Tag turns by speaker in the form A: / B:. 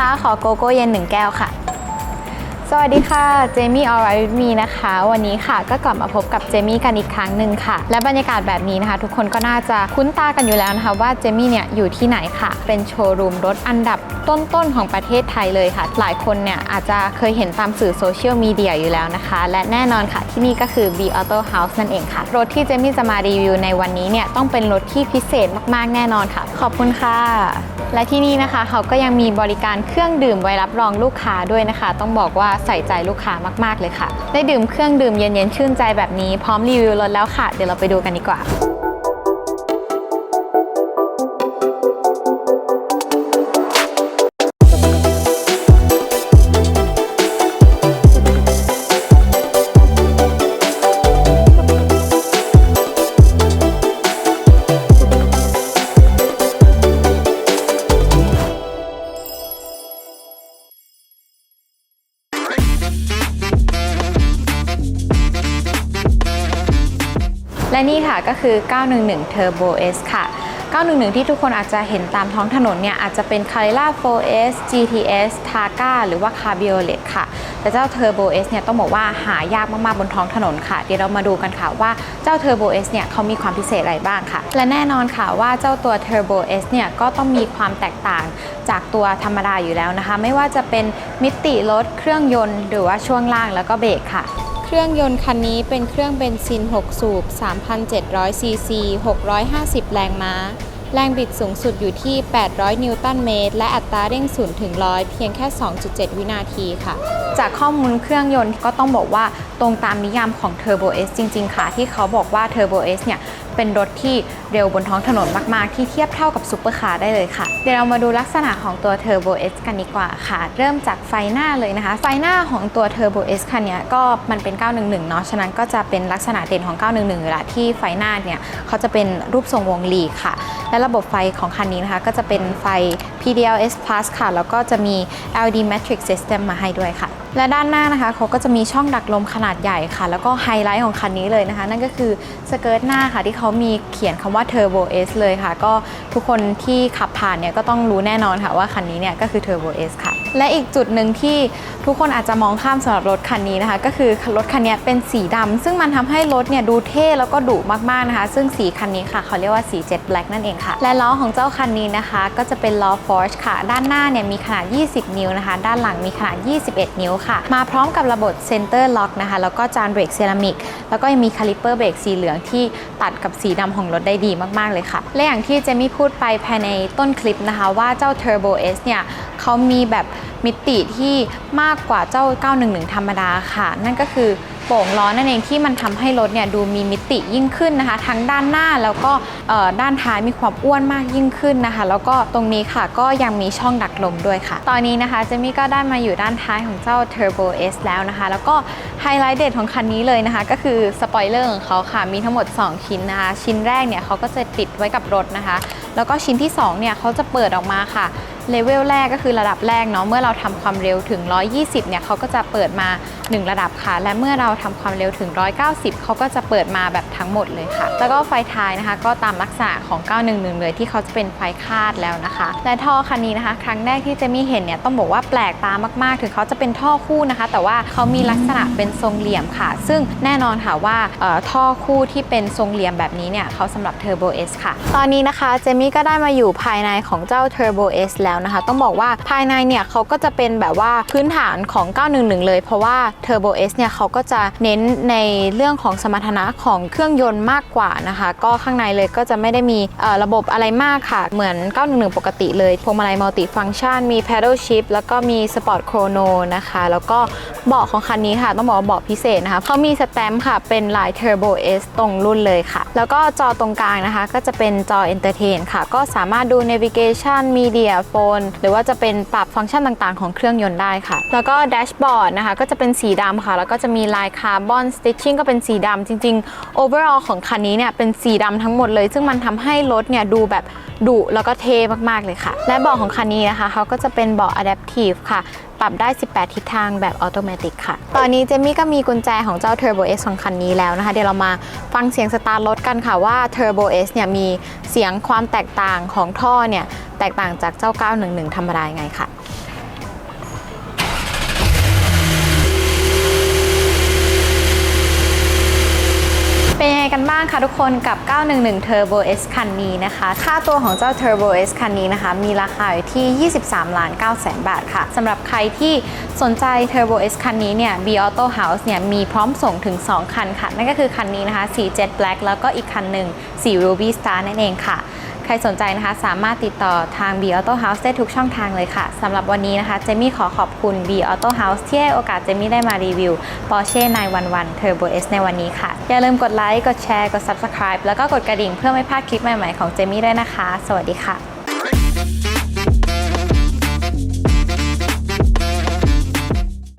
A: คะขอโกโก้เย็นหนึ่งแก้วค่ะ สวัสดีค่ะ เจมี่ออริมีนะคะ วันนี้ค่ะก็กลับมาพบกับเจมี่กันอีกครั้งหนึ่งค่ะ และบรรยากาศแบบนี้นะคะ ทุกคนก็น่าจะคุ้นตากันอยู่แล้วนะคะว่าเจมี่เนี่ยอยู่ที่ไหนค่ะ เป็นโชว์รูมรถอันดับต้นๆของประเทศไทยเลยค่ะ หลายคนเนี่ยอาจจะเคยเห็นตามสื่อโซเชียลมีเดียอยู่แล้วนะคะ และแน่นอนค่ะที่นี่ก็คือ B Auto House นั่นเองค่ะ รถที่เจมี่จะมารีวิวในวันนี้เนี่ยต้องเป็นรถที่พิเศษมากๆแน่นอนค่ะ ขอบคุณค่ะ และที่นี่นะคะเขาก็ยังมีบริการเครื่องดื่มไว้รับรองลูกค้าด้วยนะคะ ต้องบอกว่าใส่ใจลูกค้ามาก ๆ เลยค่ะ ได้ดื่มเครื่องดื่มเย็น ๆ ชื่นใจแบบนี้พร้อมรีวิวรถแล้วค่ะ เดี๋ยวเราไปดูกันดีกว่า และนี่ค่ะก็คือ 911 Turbo S ค่ะ 911 ที่ทุกคนอาจจะเห็นตามท้องถนนเนี่ย อาจจะเป็น Carrera 4S GTS Targa หรือว่า Cabriolet ค่ะ แต่เจ้า Turbo S เนี่ยต้องบอกว่าหายากมาก ๆ บนท้องถนนค่ะ เดี๋ยวเรามาดูกันค่ะว่าเจ้า Turbo S เนี่ยเขามีความพิเศษอะไรบ้างค่ะ และแน่นอนค่ะว่าเจ้าตัว Turbo S เนี่ยก็ต้องมีความแตกต่างจากตัวธรรมดาอยู่แล้วนะคะ ไม่ว่าจะเป็นมิติรถเครื่องยนต์ หรือว่าช่วงล่างแล้วก็เบรกค่ะ เครื่องยนต์คันนี้เป็นเครื่องเบนซิน 6 สูบ 3,700 ซีซี 650 แรงม้า แรงบิดสูงสุดอยู่ที่ 800 นิวตันเมตร และอัตราเร่ง0ถึง100 เพียงแค่ 2.7 วินาทีค่ะจากข้อมูลเครื่องยนต์ก็ต้องบอกว่าตรงตามนิยามของ Turbo S จริง ๆ ค่ะ ที่เขาบอกว่า Turbo S เนี่ยเป็นรถที่เร็วบนท้องถนนมาก ๆ ที่เทียบเท่ากับซุปเปอร์คาร์ได้เลยค่ะ เดี๋ยวเรามาดูลักษณะของตัว Turbo S กันดีกว่าค่ะ เริ่มจากไฟหน้าเลยนะคะ ไฟหน้าของตัว Turbo S คันนี้ก็มันเป็น 911 เนาะฉะนั้นก็จะเป็นลักษณะเด่นของ 911อยู่ละที่ไฟหน้าเนี่ยเขาจะเป็นรูปทรงวงรีค่ะ และระบบไฟของคันนี้นะคะก็จะเป็นไฟ PDLS Plus ค่ะ แล้วก็จะมี LED Matrix System มาให้ด้วยค่ะและด้านหน้านะคะเขาก็จะมีช่องดักลมขนาดใหญ่ค่ะ แล้วก็ไฮไลท์ของคันนี้เลยนะคะ นั่นก็คือสเกิร์ตหน้าค่ะที่เขามีเขียนคำว่า Turbo S เลยค่ะ ก็ทุกคนที่ขับผ่านเนี่ยก็ต้องรู้แน่นอนค่ะว่าคันนี้เนี่ยก็คือ Turbo S ค่ะ และอีกจุดหนึ่งที่ทุกคนอาจจะมองข้ามสำหรับรถคันนี้นะคะ ก็คือรถคันนี้เป็นสีดำซึ่งมันทำให้รถเนี่ยดูเท่แล้วก็ดุมากๆนะคะ ซึ่งสีคันนี้ค่ะเขาเรียกว่าสี Jet Black นั่นเองค่ะ และล้อของเจ้าคันนี้นะคะ ก็จะเป็นล้อ Forge ค่ะ ด้านหน้าเนี่ยมีขนาด 20 นิ้วนะคะ ด้านหลังมีขนาด 21 นิ้วค่ะ มาพร้อมกับระบบเซนเตอร์ล็อกนะคะ แล้วก็จานเบรกเซรามิก แล้วก็ยังมีคาลิปเปอร์เบรกสีเหลืองที่ตัดกับสีดำของรถได้ดีมากๆเลยค่ะ และอย่างที่เจมี่พูดไปภายในต้นคลิปนะคะ ว่าเจ้า Turbo S เนี่ยเขามีแบบมิติที่มากกว่าเจ้า 911 ธรรมดาค่ะ นั่นก็คือ โป่งล้อนั่นเองที่มันทำให้รถเนี่ยดูมีมิติยิ่งขึ้นนะคะ ทั้งด้านหน้าแล้วก็ด้านท้ายมีความอ้วนมากยิ่งขึ้นนะคะ แล้วก็ตรงนี้ค่ะก็ยังมีช่องดักลมด้วยค่ะ ตอนนี้นะคะเจมี่ก็ได้มาอยู่ด้านท้ายของเจ้า Turbo S แล้วนะคะ แล้วก็ไฮไลท์เด็ดของคันนี้เลยนะคะ ก็คือสปอยเลอร์ของเขาค่ะมีทั้งหมด 2 ชิ้นนะคะ ชิ้นแรกเนี่ยเขาก็จะติดไว้กับรถนะคะ แล้วก็ชิ้นที่2เนี่ยเขาจะเปิดออกมาค่ะ เลเวลแรกก็คือระดับแรกเนาะเมื่อเราทำความเร็วถึง 120 เนี่ยเขาก็จะเปิดมา 1 ระดับค่ะ และเมื่อเราทำความเร็วถึง 190 เขาก็จะเปิดมาแบบทั้งหมดเลยค่ะ แล้วก็ไฟท้ายนะคะ ก็ตามลักษณะของ 911 เลยที่เขาจะเป็นไฟคาดแล้วนะคะ และท่อคันนี้นะคะ ครั้งแรกที่เจมี่เห็นเนี่ยต้องบอกว่าแปลกตามาก ๆ ถึงเขาจะเป็นท่อคู่นะคะ แต่ว่าเขามีลักษณะเป็นทรงเหลี่ยมค่ะ ซึ่งแน่นอนค่ะว่าเอ่อท่อคู่ที่เป็นทรงเหลี่ยมแบบนี้เนี่ยเขาสำหรับ Turbo S ค่ะ ตอนนี้นะคะเจมี่ก็ได้มาอยู่ภายในของเจ้า Turbo S แล้วนะคะ ต้องบอกว่าภายในเนี่ยเขาก็จะเป็นแบบว่าพื้นฐานของ 911 เลย เพราะว่า Turbo S เนี่ยเขาก็จะเน้นในเรื่องของสมรรถนะของเครื่องยนต์มากกว่านะคะ ก็ข้างในเลยก็จะไม่ได้มีระบบอะไรมากค่ะ เหมือน 911 ปกติเลยพวงมาลัยมัลติฟังชันมี Paddle Shift แล้วก็มี Sport Chrono นะคะ แล้วก็เบาะของคันนี้ค่ะ ต้องบอกว่าเบาะพิเศษนะคะเขามีสแตมป์ค่ะเป็นลาย Turbo S ตรงรุ่นเลยค่ะ แล้วก็จอตรงกลางนะคะ ก็จะเป็นจอ Entertain ค่ะ ก็สามารถดู Navigation Media Phone หรือว่าจะเป็นปรับฟังก์ชันต่างๆ ของเครื่องยนต์ได้ค่ะ แล้วก็แดชบอร์ดนะคะก็จะเป็นสีดำค่ะ แล้วก็จะมีลายคาร์บอนสติชชิ่งก็เป็นสีดำจริงๆ overall ของคันนี้เนี่ยเป็นสีดำทั้งหมดเลย ซึ่งมันทำให้รถเนี่ยดูแบบดุแล้วก็เท่มากๆเลยค่ะ และเบาะของคันนี้นะคะเขาก็จะเป็นเบาะ adaptive ค่ะปรับได้ 18 ทิศทางแบบออโตเมติค่ะ ตอนนี้เจมี่ก็มีกุญแจของเจ้า Turbo S ของคันนี้แล้วนะคะ เดี๋ยวเรามาฟังเสียงสตาร์ทรถกันค่ะว่า Turbo S เนี่ยมีเสียงความแตกต่างของท่อเนี่ย แตกต่างจากเจ้า 911 ธรรมดายังไงค่ะเป็นยังไงกันบ้างคะทุกคนกับ 911 Turbo S คันนี้นะคะ ค่าตัวของเจ้า Turbo S คันนี้นะคะ มีราคาอยู่ที่ 23 ล้าน9แสนบาทค่ะสำหรับใครที่สนใจ Turbo S คันนี้เนี่ย B Auto House เนี่ย มีพร้อมส่งถึง 2 คันค่ะ นั่นก็คือคันนี้นะคะ สี Jet Black แล้วก็อีกคันหนึ่งสี Ruby Star นั่นเองค่ะ รสนใจนะคะ สามารถติดต่อทาง B Auto House ได้ทุกช่องทางเลยค่ะสำหรับวันนี้นะคะ เจมี่ขอขอบคุณ B Auto House ที่ให้โอกาสเจมี่ได้มารีวิว Porsche 911 Turbo S ในวันนี้ค่ะ อย่าลืมกดไลค์ กดแชร์ กด Subscribe แล้วก็กดกระดิ่งเพื่อไม่พลาดคลิปใหม่ ๆ ของเจมี่ด้วยนะคะ สวัสดีค่ะ